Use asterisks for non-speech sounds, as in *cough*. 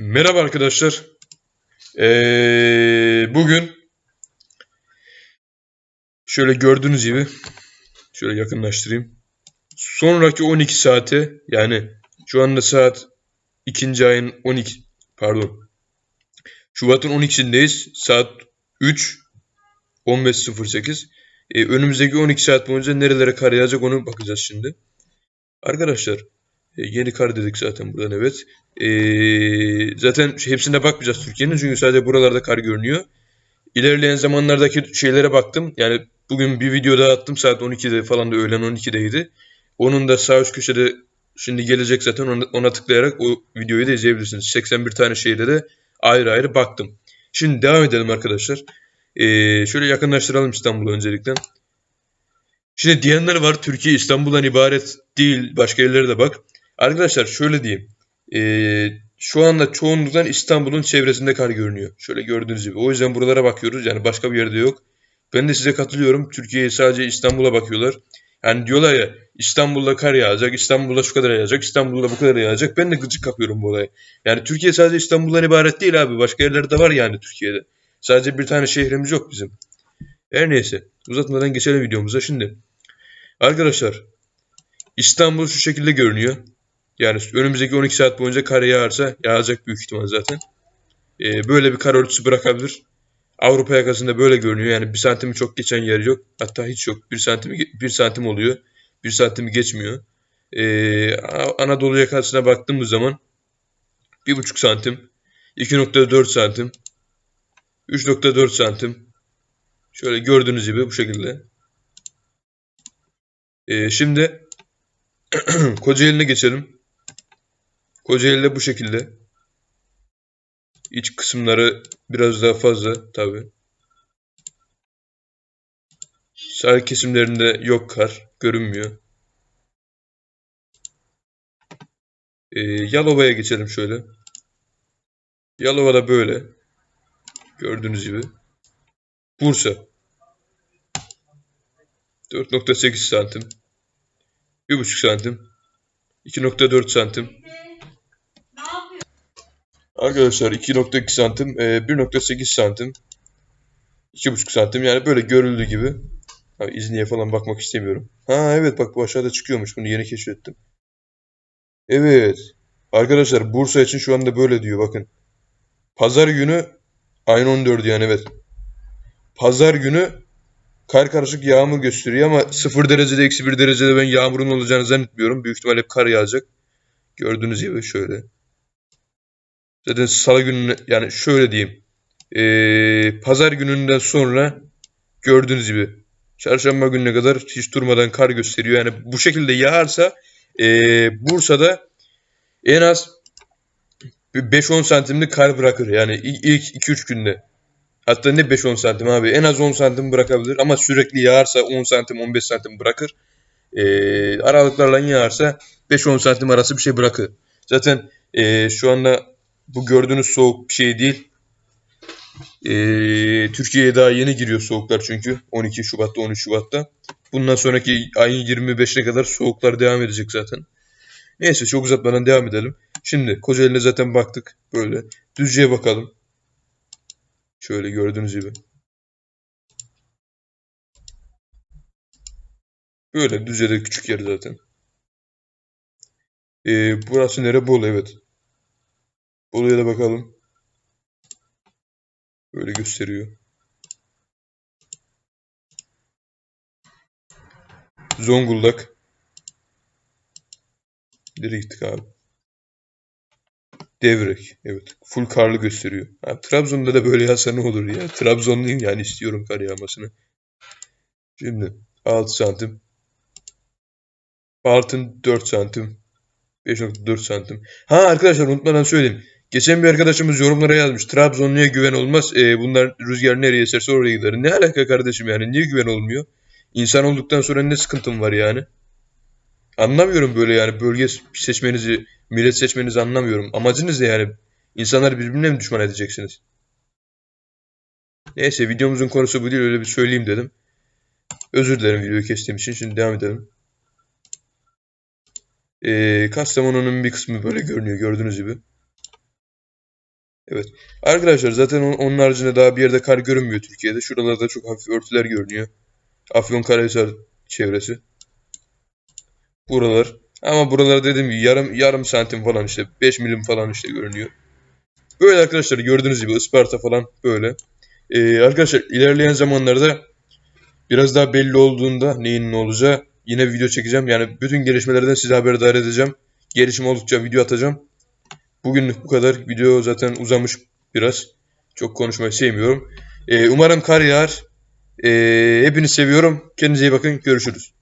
Merhaba arkadaşlar. Ee, bugün şöyle gördüğünüz gibi şöyle yakınlaştırayım. Sonraki 12 saate yani şu anda saat 2. ayın 12 pardon. Şubat'ın 12'sindeyiz. Saat 3 15.08. Ee, önümüzdeki 12 saat boyunca nerelere kar yağacak onu bakacağız şimdi. Arkadaşlar yeni kar dedik zaten buradan evet. Ee, zaten hepsine bakmayacağız Türkiye'nin çünkü sadece buralarda kar görünüyor. İlerleyen zamanlardaki şeylere baktım. Yani bugün bir video daha attım saat 12'de falan da öğlen 12'deydi. Onun da sağ üst köşede şimdi gelecek zaten ona, ona tıklayarak o videoyu da izleyebilirsiniz. 81 tane şehirde de ayrı ayrı baktım. Şimdi devam edelim arkadaşlar. Ee, şöyle yakınlaştıralım İstanbul'u öncelikle. Şimdi diyenler var Türkiye İstanbul'dan ibaret değil başka yerlere de bak. Arkadaşlar şöyle diyeyim. Ee, şu anda çoğunlukla İstanbul'un çevresinde kar görünüyor. Şöyle gördüğünüz gibi. O yüzden buralara bakıyoruz. Yani başka bir yerde yok. Ben de size katılıyorum. Türkiye'ye sadece İstanbul'a bakıyorlar. Yani diyorlar ya İstanbul'da kar yağacak, İstanbul'da şu kadar yağacak, İstanbul'da bu kadar yağacak. Ben de gıcık kapıyorum bu olaya. Yani Türkiye sadece İstanbul'dan ibaret değil abi. Başka yerlerde var yani Türkiye'de. Sadece bir tane şehrimiz yok bizim. Her neyse. Uzatmadan geçelim videomuza şimdi. Arkadaşlar İstanbul şu şekilde görünüyor. Yani önümüzdeki 12 saat boyunca kar yağarsa yağacak büyük ihtimal zaten. Ee, böyle bir kar örtüsü bırakabilir. Avrupa yakasında böyle görünüyor. Yani bir santimi çok geçen yer yok. Hatta hiç yok. Bir santim, bir santim oluyor. Bir santimi geçmiyor. Ee, Anadolu yakasına baktığımız zaman 1,5 santim, 2.4 santim, 3.4 santim. Şöyle gördüğünüz gibi bu şekilde. Ee, şimdi *clears throat* Kocaeli'ne geçelim. Kocaeli'de bu şekilde. İç kısımları biraz daha fazla tabi. Sahil kesimlerinde yok kar. Görünmüyor. Ee, Yalova'ya geçelim şöyle. Yalova'da böyle. Gördüğünüz gibi. Bursa. 4.8 santim. 1.5 santim. 2.4 santim. Arkadaşlar 2.2 santim, 1.8 santim, 2.5 santim yani böyle görüldüğü gibi. Abi İzni'ye falan bakmak istemiyorum. Ha evet bak bu aşağıda çıkıyormuş bunu yeni keşfettim. Evet. Arkadaşlar Bursa için şu anda böyle diyor bakın. Pazar günü ayın 14'ü yani evet. Pazar günü kar karışık yağmur gösteriyor ama 0 derecede eksi 1 derecede ben yağmurun olacağını zannetmiyorum. Büyük ihtimalle kar yağacak. Gördüğünüz gibi şöyle. Zaten salı günü yani şöyle diyeyim. Ee, pazar gününden sonra gördüğünüz gibi çarşamba gününe kadar hiç durmadan kar gösteriyor. Yani bu şekilde yağarsa e, Bursa'da en az 5-10 santimlik kar bırakır. Yani ilk 2-3 günde. Hatta ne 5-10 santim abi. En az 10 santim bırakabilir. Ama sürekli yağarsa 10 santim 15 santim bırakır. E, aralıklarla yağarsa 5-10 santim arası bir şey bırakır. Zaten e, şu anda bu gördüğünüz soğuk bir şey değil. Ee, Türkiye'ye daha yeni giriyor soğuklar çünkü. 12 Şubat'ta 13 Şubat'ta. Bundan sonraki ayın 25'ine kadar soğuklar devam edecek zaten. Neyse çok uzatmadan devam edelim. Şimdi Kocaeli'ne zaten baktık. Böyle. Düzce'ye bakalım. Şöyle gördüğünüz gibi. Böyle Düzce'de küçük yer zaten. Ee, burası nere? Bolu evet. Bolu'ya da bakalım. Böyle gösteriyor. Zonguldak. Nereye gittik abi? Devrek. Evet. Full karlı gösteriyor. Abi, Trabzon'da da böyle yazsa ne olur ya. Trabzonluyum yani istiyorum kar yağmasını. Şimdi 6 santim. Bartın 4 santim. 5.4 santim. Ha arkadaşlar unutmadan söyleyeyim. Geçen bir arkadaşımız yorumlara yazmış. Trabzonlu'ya güven olmaz. E, bunlar rüzgar nereye eserse oraya gider. Ne alaka kardeşim yani? Niye güven olmuyor? İnsan olduktan sonra ne sıkıntım var yani? Anlamıyorum böyle yani bölge seçmenizi, millet seçmenizi anlamıyorum. Amacınız ne yani? İnsanları birbirine mi düşman edeceksiniz? Neyse videomuzun konusu bu değil öyle bir söyleyeyim dedim. Özür dilerim videoyu kestiğim için. Şimdi devam edelim. Ee, Kastamonu'nun bir kısmı böyle görünüyor gördüğünüz gibi. Arkadaşlar zaten on- onun haricinde daha bir yerde kar görünmüyor Türkiye'de. Şuralarda çok hafif örtüler görünüyor. Afyonkarahisar çevresi. Buralar. Ama buralar dediğim gibi yarım yarım santim falan işte 5 milim falan işte görünüyor. Böyle arkadaşlar gördüğünüz gibi Isparta falan böyle. Ee, arkadaşlar ilerleyen zamanlarda biraz daha belli olduğunda neyin ne olacağı yine video çekeceğim. Yani bütün gelişmelerden size haberdar edeceğim. Gelişim oldukça video atacağım. Bugünlük bu kadar. Video zaten uzamış biraz. Çok konuşmayı sevmiyorum. Ee, umarım kar yağar. Ee, hepinizi seviyorum. Kendinize iyi bakın. Görüşürüz.